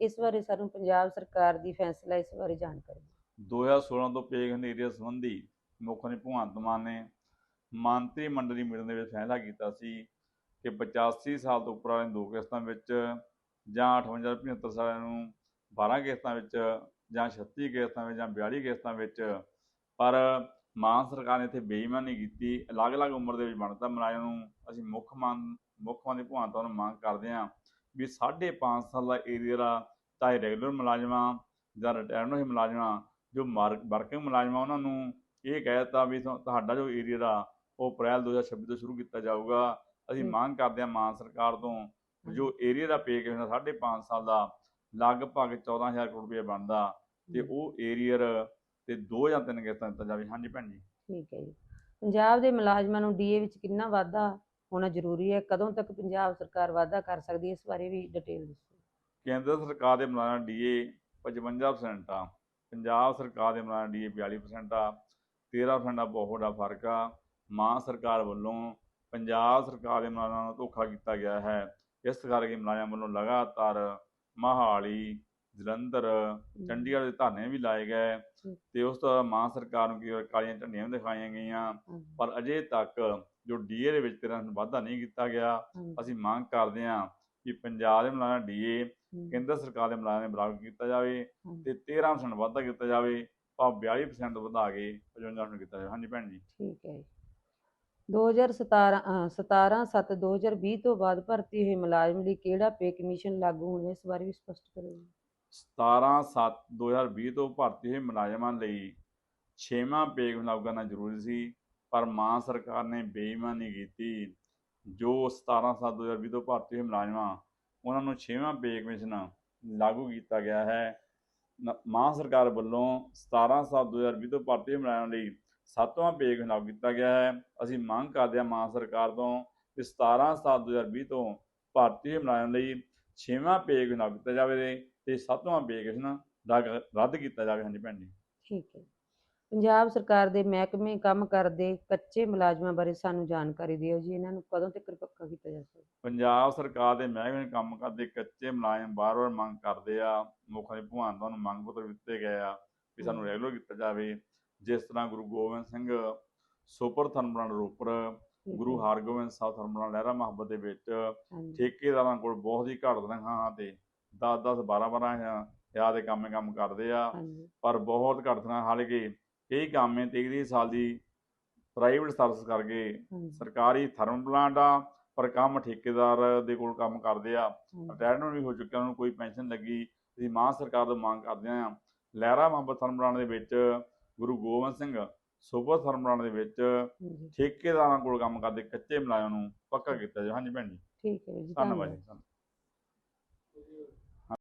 ਇਸ ਬਾਰੇ ਸਾਨੂੰ ਪੰਜਾਬ ਸਰਕਾਰ ਦੀ ਫੈਸਲਾ ਇਸ ਬਾਰੇ ਜਾਣਕਾਰੀ ਦਿਓ। 2016 ਤੋਂ ਪੇਗ ਹਨੇਰੀਆਂ ਸੰਬੰਧੀ ਮੁੱਖ ਮੰਤਰੀ ਭਗਵੰਤ ਮਾਨ ਨੇ ਮੰਤਰੀ ਮੰਡਲੀ ਮੀਟਿੰਗ ਦੇ ਵਿੱਚ ਫੈਸਲਾ ਕੀਤਾ ਸੀ ਕਿ 85 ਸਾਲ ਤੋਂ ਉੱਪਰ ਵਾਲੇ ਦੋ ਕਿਸ਼ਤਾਂ ਵਿੱਚ ਜਾਂ 58 75 ਸਾਲਾਂ ਨੂੰ 12 ਕਿਸ਼ਤਾਂ ਵਿੱਚ ਜਾਂ 36 ਕਿਸ਼ਤਾਂ ਵਿੱਚ ਜਾਂ 42 ਕਿਸ਼ਤਾਂ ਵਿੱਚ, ਪਰ ਮਾਨ ਸਰਕਾਰ ਨੇ ਇੱਥੇ ਬੇਈਮਾਨੀ ਕੀਤੀ। ਅਲੱਗ-ਅਲੱਗ ਉਮਰ ਦੇ ਵਿੱਚ ਬਣਦਾ ਮੁਲਾਜ਼ਮ ਨੂੰ ਅਸੀਂ ਮੁੱਖ ਮੰਨ ਮੁੱਖ ਮੰਤਰੀ ਭਗਵੰਤ ਮਾਨ ਨੂੰ ਮੰਗ ਕਰਦੇ ਹਾਂ ਵੀ 5.5 ਸਾਲ ਦਾ ਏਰੀਆ ਦਾ ਚਾਹੇ ਰੈਗੂਲਰ ਮੁਲਾਜ਼ਮਾਂ ਜਾਂ ਰਿਟਾਇਰਡ ਹੋਏ ਮੁਲਾਜ਼ਮਾਂ ਜੋ ਵਰਕਿੰਗ ਮੁਲਾਜ਼ਮ ਉਹਨਾਂ ਨੂੰ ਇਹ ਕਹਿ ਦਿੱਤਾ ਵੀ ਤੁਹਾ- ਤੁਹਾਡਾ ਜੋ ਏਰੀਆ ਦਾ ਉਹ ਅਪ੍ਰੈਲ 2026 ਤੋਂ ਸ਼ੁਰੂ ਕੀਤਾ ਜਾਊਗਾ। ਅਸੀਂ। ਮੰਗ ਕਰਦੇ ਹਾਂ ਮਾਨ ਸਰਕਾਰ ਤੋਂ ਜੋ ਏਰੀਆ ਦਾ ਪੇ ਕਿਵੇਂ 5.5 ਸਾਲ ਦਾ ਲਗਭਗ 14000 ਕਰੋੜ ਰੁਪਏ ਬਣਦਾ ਤੇ ਉਹ ਏਰੀਅਰ ਤੇ ਦੋ ਜਾਂ ਤਿੰਨ ਕਿਸ਼ਤਾਂ ਦਿੱਤਾ ਜਾਵੇ। ਹਾਂਜੀ ਭੈਣ ਜੀ। ਠੀਕ ਹੈ ਜੀ। ਪੰਜਾਬ ਦੇ ਮੁਲਾਜ਼ਮਾਂ ਨੂੰ ਡੀਏ ਵਿੱਚ ਕਿੰਨਾ ਵਾਧਾ ਹੋਣਾ ਜ਼ਰੂਰੀ ਹੈ, ਕਦੋਂ ਤੱਕ ਪੰਜਾਬ ਸਰਕਾਰ ਵਾਧਾ ਕਰ ਸਕਦੀ ਹੈ, ਇਸ ਬਾਰੇ ਵੀ ਡਿਟੇਲ ਦੱਸੋ। ਕੇਂਦਰ ਸਰਕਾਰ ਦੇ ਮੁਲਾਜ਼ਮ ਡੀਏ 55% ਆ, ਪੰਜਾਬ ਸਰਕਾਰ ਦੇ ਮੁਲਾਜ਼ਮ ਡੀਏ 42% ਆ 13% ਦਾ ਬਹੁਤ ਵੱਡਾ ਫ਼ਰਕ ਆ, ਮਾਂ ਸਰਕਾਰ ਵੱਲੋਂ ਪੰਜਾਬ ਸਰਕਾਰ ਦੇ ਮੁਲਾਜ਼ਮਾਂ ਨਾਲ ਧੋਖਾ ਕੀਤਾ ਗਿਆ ਹੈ, ਇਸ ਕਰਕੇ ਮੁਲਾਜ਼ਮਾਂ ਵੱਲੋਂ ਲਗਾਤਾਰ ਮਹਾਲੀ ਜਲੰਧਰ ਚੰਡੀਗੜ੍ਹ ਦੇ ਧਰਨੇ ਵੀ ਲਾਏ ਗਏ। ਤੇ ਉਸ ਤੋਂ ਮਾਂ ਸਰਕਾਰ ਨੂੰ ਕੀ ਕਾਲੀਆਂ ਝੰਡੀਆਂ ਵੀ ਦਿਖਾਈਆਂ ਗਈਆਂ। ਪਰ ਅਜੇ ਤੱਕ ਜੋ ਡੀਏ ਦੇ ਵਿੱਚ ਤੇਰਾ ਵਾਧਾ ਨਹੀਂ ਕੀਤਾ ਗਿਆ। ਅਸੀਂ ਮੰਗ ਕਰਦੇ ਹਾਂ ਕਿ ਪੰਜਾਬ ਦੇ ਮੁਲਾਜ਼ਮ ਡੀਏ ਕੇਂਦਰ ਸਰਕਾਰ ਦੇ ਮੁਲਾਜ਼ਮਾਂ ਦੇ ਬਰਾਬਰ ਕੀਤਾ ਜਾਵੇ ਤੇ 13% ਵਾਧਾ ਕੀਤਾ ਜਾਵੇ। ਭਾਵ 42% ਵਧਾ ਕੇ 55% ਕੀਤਾ ਜਾਵੇ। ਹਾਂਜੀ ਭੈਣ ਜੀ। ਠੀਕ ਹੈ ਜੀ। 2017 ਅ, 17 7 2020 ਤੋਂ ਬਾਅਦ ਭਰਤੀ ਹੋਏ ਮੁਲਾਜ਼ਮ ਲਈ ਕਿਹੜਾ ਪੇ ਕਮਿਸ਼ਨ ਲਾਗੂ ਹੋਣਾ ਇਸ ਬਾਰੇ ਵੀ ਸਪਸ਼ਟ ਕਰੋ ਜੀ 17 7 2020 ਤੋਂ ਭਰਤੀ ਹੋਏ ਮੁਲਾਜ਼ਮਾਂ ਲਈ ਛੇਵਾਂ ਪੇ ਲਾਗੂ ਕਰਨਾ ਜ਼ਰੂਰੀ ਸੀ, ਪਰ ਮਾਂ ਸਰਕਾਰ ਨੇ ਬੇਈਮਾਨੀ ਕੀਤੀ, ਜੋ 17 7 2020 ਤੋਂ ਭਰਤੀ ਹੋਏ ਮੁਲਾਜ਼ਮਾਂ, ਉਹਨਾਂ ਨੂੰ ਛੇਵਾਂ ਪੇ ਕਮਿਸ਼ਨ ਲਾਗੂ ਕੀਤਾ ਗਿਆ ਹੈ। ਮਾਂ ਸਰਕਾਰ ਵੱਲੋਂ 17 7 2020 ਤੋਂ ਭਰਤੀ ਹੋਏ ਮੁਲਾਜ਼ਮਾਂ ਲਈ ਸੱਤਵਾਂ ਪੇ ਕਮਿਸ਼ਨ ਲਾਗੂ ਕੀਤਾ ਗਿਆ ਹੈ। ਅਸੀਂ ਮੰਗ ਕਰਦੇ ਹਾਂ ਮਾਂ ਸਰਕਾਰ ਤੋਂ ਕਿ 17 7 2020 ਤੋਂ ਭਰਤੀ ਹੋਏ ਮੁਲਾਜ਼ਮਾਂ ਲਈ ਛੇਵਾਂ ਪੇ ਕਮਿਸ਼ਨ ਲਾਗੂ ਕੀਤਾ ਜਾਵੇ ਤੇ ਸੱਤਵਾਂ ਪੇ ਕਮਿਸ਼ਨ ਰੱਦ- ਰੱਦ ਕੀਤਾ ਜਾਵੇ ਹਾਂਜੀ ਭੈਣ ਜੀ। ਠੀਕ ਹੈ। ਪੰਜਾਬ ਸਰਕਾਰ ਦੇ ਮਹਿਕਮੇ ਕੰਮ ਕਰਦੇ ਕੱਚੇ ਮੁਲਾਜ਼ਮਾਂ ਬਾਰੇ ਸਾਨੂੰ ਜਾਣਕਾਰੀ ਦਿਓ ਜੀ ਇਹਨਾਂ ਨੂੰ ਕਦੋਂ ਤੱਕ ਪੱਕਾ ਕੀਤਾ ਜਾ ਸਕਦਾ? ਪੰਜਾਬ ਸਰਕਾਰ ਦੇ ਮਹਿਕਮੇ ਕੰਮ ਕਰਦੇ ਕੱਚੇ ਮੁਲਾਜ਼ਮ ਬਾਰ-ਬਾਰ ਮੰਗ ਕਰਦੇ ਆ ਮੁੱਖ ਭਗਵੰਤ ਮਾਨ ਨੂੰ ਮੰਗ ਪੱਤਰ ਦਿੱਤੇ ਗਏ ਆ ਵੀ ਸਾਨੂੰ। ਰੈਗੂਲਰ ਕੀਤਾ ਜਾਵੇ। ਜਿਸ ਤਰ੍ਹਾਂ ਗੁਰੂ ਗੋਬਿੰਦ ਸਿੰਘ ਸੁਪਰ ਥਰਮਲ ਠੀਕ ਗੁਰੂ ਹਰਗੋਬਿੰਦ ਸਾਹਿਬ ਥਰਮਲ ਲਹਿਰਾ ਮੁਹੱਬਤ ਦੇ ਵਿੱਚ ਠੇਕੇਦਾਰਾਂ ਕੋਲ ਬਹੁਤ ਹੀ ਘੱਟ ਤਨਖਾਹਾਂ ਤੇ 10-10 12-12 ਹਜ਼ਾਰ ਦੇ ਕੰਮ ਕੰਮ ਕਰਦੇ ਆ। ਪਰ ਬਹੁਤ ਘੱਟ ਤਨਖਾਹ ਹਾਲਾਂਕਿ ਕਈ ਕਾਮੇ 23 ਸਾਲ ਦੀ ਪ੍ਰਾਈਵੇਟ ਸਰਵਿਸ ਕਰਕੇ ਸਰਕਾਰੀ ਥਰਮਲ ਪਲਾਂਟ ਆ ਪਰ ਕੰਮ ਠੇਕੇਦਾਰ ਦੇ ਕੋਲ ਕੰਮ ਕਰਦੇ ਆ। ਰਿਟਾਇਰਮੈਂਟ ਵੀ ਹੋ ਚੁੱਕਿਆ ਉਹਨਾਂ ਨੂੰ ਕੋਈ ਪੈਨਸ਼ਨ ਲੱਗੀ। ਅਸੀਂ ਮਾਂ ਸਰਕਾਰ ਤੋਂ ਮੰਗ ਕਰਦੇ ਹਾਂ ਲਹਿਰਾ ਮੁਹੱਬਤ ਥਰਮਲ ਪਲਾਂਟ ਦੇ ਵਿੱਚ ਗੁਰੂ ਗੋਬਿੰਦ ਸਿੰਘ ਸੁਪਰ ਪਲਾਂਟ ਦੇ ਵਿੱਚ ਠੇਕੇਦਾਰਾਂ ਕੋਲ ਕੰਮ ਕਰਦੇ ਕੱਚੇ ਮੁਲਾਜ਼ਮਾਂ ਨੂੰ ਪੱਕਾ ਕੀਤਾ ਜਾਵੇ। ਹਾਂਜੀ ਭੈਣ ਜੀ। ਠੀਕ ਹੈ ਜੀ ਧੰਨਵਾਦ ਜੀ